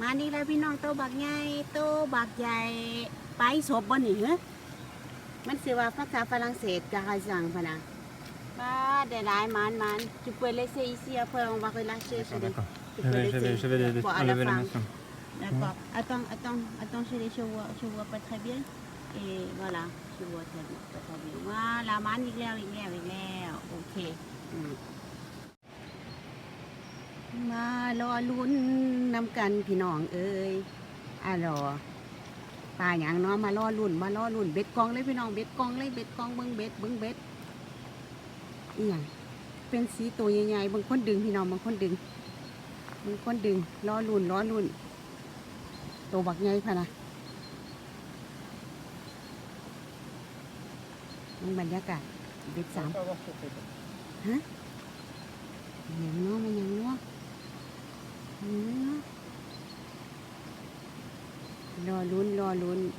มานี่เลยพี่น้องโตบักใหญ่โตบักใหญ่ไปศพบ่นี่เหรอมันสิว่าภาษาฝรั่งเศสกะให้สั่งพะนะบ้าได้หลายมันมัน tu peux laisser ici après on va relâcher D'accord, chérie. d'accord. Tu Je peux vais, je vais, laisser je vais les- pour à la enlever la fin. maçon. D'accord. Attends, attends, attends, chérie, je vois, je vois pas très bien. Et voilà, je vois très bien, pas très bien. Voilà, มันอีกแล้วอีกแล้วอีกแล้วโอเคอื มารอลุ้นนำกันพี่น้องเอ้ยอะรอปลาอย่างเนาะมารอลุ้นมารอลุ้นเบ็ดกองเลยพี่น้องเบ็ดกองเลยเบ็ดกองเบิ้งเบ็ดเบิ้งเบ็ดอีหยังเป็นสีตัวใหญ่ๆบางคนดึงพี่น้องบางคนดึงบางคนดึงรอลุ้นรอลุ้นตัวบักใหญ่พะนะบรรยากาศเบ็ดสามมันยังเนาะมันยังเนาะมันยังเนาะรอ ลุ้นรอลุ้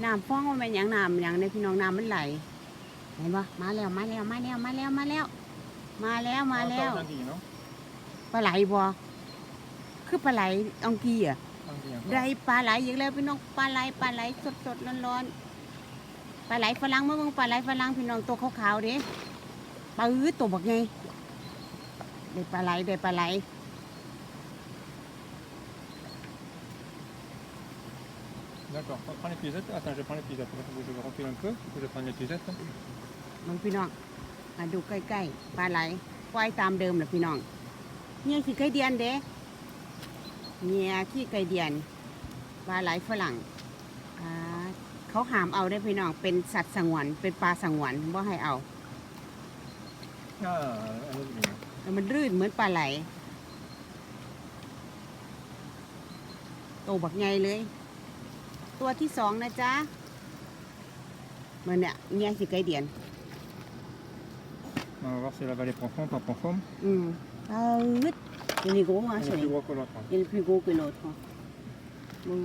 นน้ำฟ้องว่ามันหยังน้ำหยังในพี่น้องน้ำมันไหลเห็นปะมาแล้วมาแล้วมาแล้วมาแล้วมาแล้ว มาแล้วมาแล้ว Encore un anguille, non ปลาไหลบ่คือปลาไหลอองกีอะ Anguille encore. ได้ปลาไหลอีกแล้วพี่น้องปลาไหลปลาไหลสดสดร้อนร้อนๆปลาไหลฝรั่งเมื่อมึงปลาไหลฝรั่งพี่น้องตัวขาวๆเด้ปลาอื้อตัวบักไงได้ปลาไหลได้ปลาไหล D'accord. On prend les piécettes. Attends, je prends les piécettes. Faut que je recule un peu. Faut que je prenne les piécettes. มึงพี่น้องมาดูใกล้ๆปลาไหลปล่อยตามเดิมแหละพี่น้องเนี่ยขี้ไก่เดียนเด้เนี่ยขี้ไก่เดียนปลาไหลฝรั่งอ่าเขาหามเอาได้อพี่น้องเป็นสัตว์สงวนเป็นปลาสงวนบ่ให้เอา Ah, un autre mignon. แต่มันรื่นเหมือนปลาไหลโตบักใหญ่เลย ตัวที่สองนะจ๊ะมันเนี่ยเงี้ยสิไกเดียน On va voir si la vallée profonde, pas profonde. อืมเอาลึดเดี๋ยวนี้กูว่า Il ใช่ est plus gros que l'autre. hein. Il est plus gros que l'autre. Oui.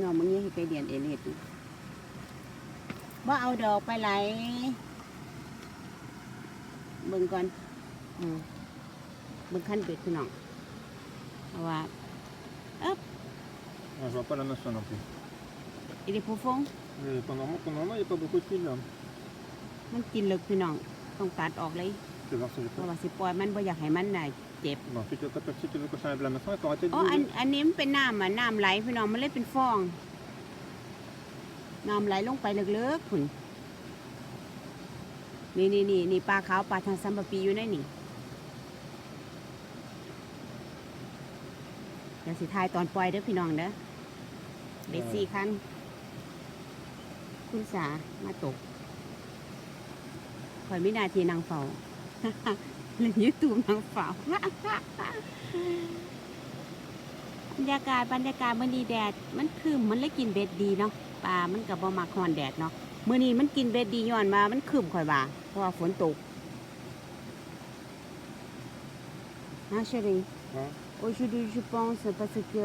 Non, มึงนี่ให้ไกเดียนเอเล็ดว่าเอาดอกไปไหลเบิ่งก่อนอืมเบิ่งขั้นเบ็ดพี่น้องเพราะว่า Ah, je vois pas la maçon non plus. il est profond Mais pendant, pendant moi, il n'y a pas beaucoup de fil là. มันกินลึกพี่น้อง ต้องตัดออกเลย Je vais voir si je เพ peux. ราะว่าสิปล่อยมันบ่อยากให้มันน่ะเจ็บ Bon, si tu, veux- si tu veux que je enlève la maçon, il faut arrêter de อ๋ออัน bouger. อันนี้มันเป็นน้ำอะน้ำไหลพี่น้องมันเลยเป็นฟอง น้ำไหลลงไปลึกๆคุณนี่นี่นี่นี่ปลาขาวปลาทางซัมบะปีอยู่ในนี่เดี๋ยวสิทายตอนปล่อยเด้อพี่น้องเด้อ เบ็ดสี่คัน คุณสามาตกคอยไม่นาทีนางเฝ้าเล่นยูทูบนางเฝ้าบรรยากาศบรรยากาศมันดีแดด มันคือมันเลยกินเบ็ดดีเนาะปลา มันกับบ่มักฮอนแดดเนาะมื้อนี้มันกินเบ็ดดีย้อนมา มันคืมข่อยว่าเพราะว่าฝนตกฮะเชอรี่ Ouais. Aujourd'hui, je pense parce que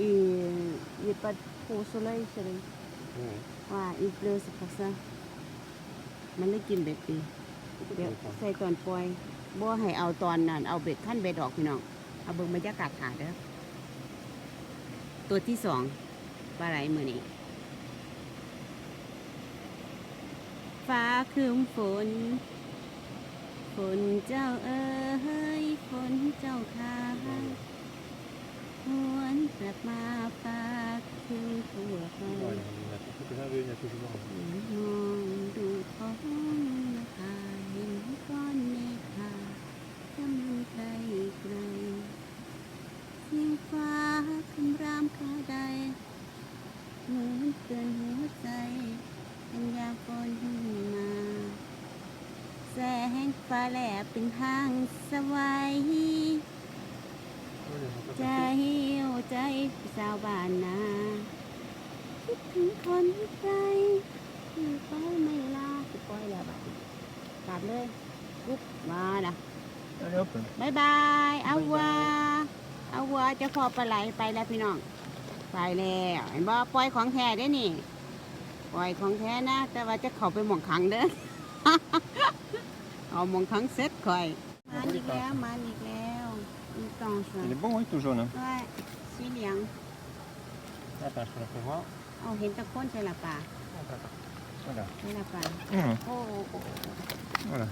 euh, il n'y a pas trop soleil, chérie. Ouais, il pleut, c'est pour ça. มันเลยกินเบ็ดดีเดี๋ยวใส่ตอนปล่อยบ่ให้เอาตอนนั้นเอาเบ็ดขั้นเบ็ดออกพี่น้องเอาเบิ่งบรรยากาศหาเด้อตัวที่สองปลาไหลมือนี้ฟ้าคืมฝน ฝนเจ้าเอ้ยฝนเจ้าข้าห วนกลับมาฟ้าคืนทั่วฟ้ามองดูท้องนาเห็นก้อนเมฆากำลังไกลไกลเสียงฟ้าคำรามคาใดเหมือนเตือนหัวใจเป็นยาฝนมา แสงฟ้าแลบเป็นทางสวาย ใจโอ้ใจผู้สาวบ้านนาคิดถึงคนใจคือปล่อยไม่ลาคือปล่อยแล้วบัดนี้กลับเลยปุ๊บมานะ Allez hop. บายบายเอาวัวเอาวัวเจะพอปลาไหลไปแล้วพี่น้อง ไปแล้วเห็นบ่ปล่อยของแท้ได้อนี่ปล่อยของแท้นะ แต่ว่าจะเข้าไปหม่องขังเด้อเอาหม่องขังเซ็ตคอยมาอีกแล้วมาอีกแล้ว Il Il penche. Il est bon, oui, tout jaune. hein. Ouais, สีเหลือง Attends, je te la fais voir. เอาเห็นตะโคนใช่ละป่า Attends, attends. Voilà. ใช่ละป่า Hum, โอ้โอ้โอ้ Voilà.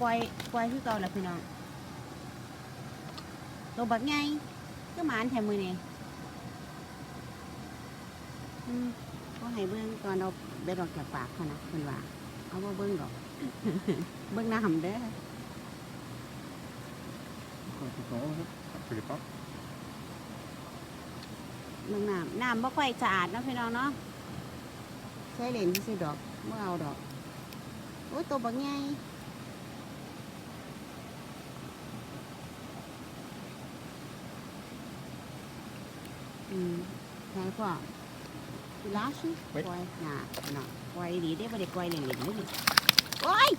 ปล่อยปล่อยคือเก่าละพี่น้องตัวบักไงก็หมานแถมมือนี่อืมก็ ให้เบิ้งก่อนเอาเบ็ดออกจากปากเขานะเพิ่นว่าเอาว่าเบิ้งดอกเบิ้งน้ำเด้อ Pourquoi c'est en rouge Je l'ai pas. เบิ้งน้ำน้ำบ่ค่อยสะอาดเนาะพี่น้องเนาะใช้เหรนที่ซื้อดอกเมื่อเอาดอกโอ้ยตัวบักไงอืมใช่พ่อลาชิไว้ปล่อยน่ะน่ะปล่อยดีได้บ่ได้ปล่อยเล่นๆนี่ดิโอ้ย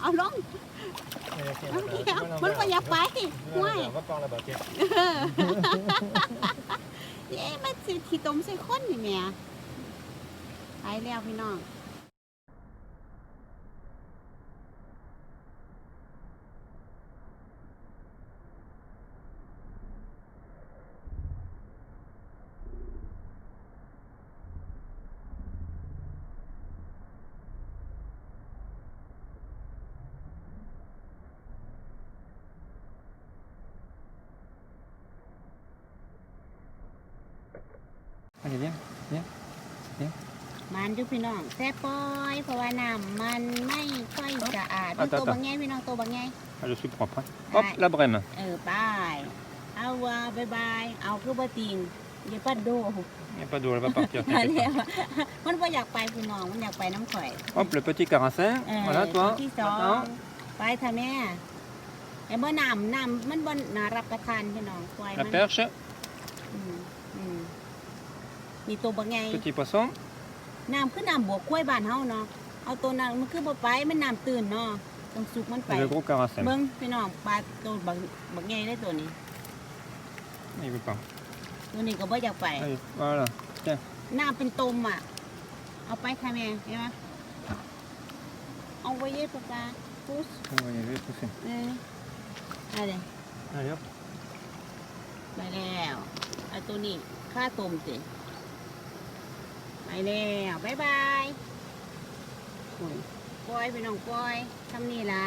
เอาลง มันเกี่ยวมันก็อยากไปห้วยก็ปองระเบิดเจ็บเอ๊ะมันสิที่ตมใส่คนนี่แหม่ไปแล้วพี่น้อง Allez, viens. มันอยู่พี่น้องแซ่บปล่อยเพราะว่าน้ำมันไม่ค่อยสะอาดอะตัวต่อบางแง่พี่น้องตัวบางแง่ Ah, je suis propre. hein. Hop, Ouais. la brème. เออไปเอาว่าบายบายเอาคือบ่ติงอย่าปัดโด Il n'y a pas d'eau, elle va partir. มา t'inquiète แล้วมันบ่อยากไปพี่น้องมันอยากไปน้ำข่อย pas. Hop, le petit carassin. เออ Voilà, ตัว toi. ที่สอง Attends. ไปค่ะแม่ไอ้บ่น้ำน้ำมันบ่น่ารับประทานพี่น้องปล่อย La มัน perche. อืมอืมมีตัวบ่ไง Petit poisson. น้ำคือน้ำบวกกล้วยบ้านเฮาเนาะเอาตัวนั้นมันคือบ่ไปมันน้ำตื่นเนาะต้องสุกมันไป Et le gros carassin. เบิ่งพี่น้องปลาตัวบักบักใหญ่ได้ตัวนี้ Il veut pas. ตัวนี้ก็บ่อยากไป Allez, voilà. น้ำเป็นตมอะ เอาไปค่ะแม่เห็นไหมเอาไว้เย็ดปลาปลาปุ๊ส On va y aller, pousser. เอออะไร Allez, hop. ไปแล้วเอาตัวนี้ค่าต้มสิไป แล้วบ๊ายบายโอยปล่อยไปน้องปล่อยทำนี่ละ